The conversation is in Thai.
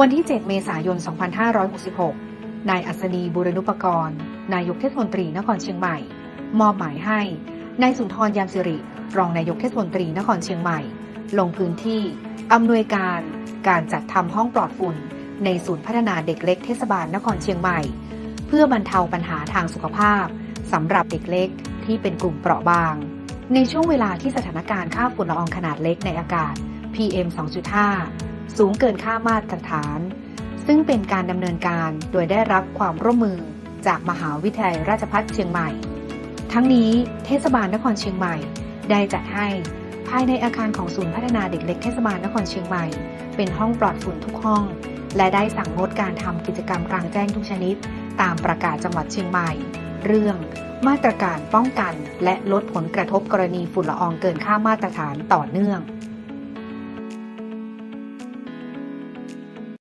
วันที่ 7 เมษายน 2566 นายอัศนีบุรณุปกรณ์ นายกเทศมนตรีนครเชียงใหม่ มอบหมายให้ นายสุนทรยามสิริ รองนายกเทศมนตรีนครเชียงใหม่ ลงพื้นที่ อำนวยการ การจัดทำห้องปลอดฝุ่น ในศูนย์พัฒนาเด็กเล็กเทศบาลนครเชียงใหม่ เพื่อบรรเทาปัญหาทางสุขภาพสำหรับเด็กเล็กที่เป็นกลุ่มเปราะบาง ในช่วงเวลาที่สถานการณ์ค่าฝุ่นละอองขนาดเล็กในอากาศ PM 2.5 สูงเกินค่ามาตรฐาน ซึ่งเป็นการดำเนินการโดยได้รับความร่วมมือจากมหาวิทยาลัยราชภัฏเชียงใหม่ ทั้งนี้เทศบาลนครเชียงใหม่ ได้จัดให้ภายในอาคารของศูนย์พัฒนาเด็กเล็กเทศบาลนครเชียงใหม่ เป็นห้องปลอดฝุ่นทุกห้อง และได้สั่งงดการทำกิจกรรมกลางแจ้งทุกชนิด ตามประกาศจังหวัดเชียงใหม่ เรื่องมาตรการป้องกันและลดผลกระทบกรณีฝุ่นละอองเกินค่ามาตรฐานต่อเนื่อง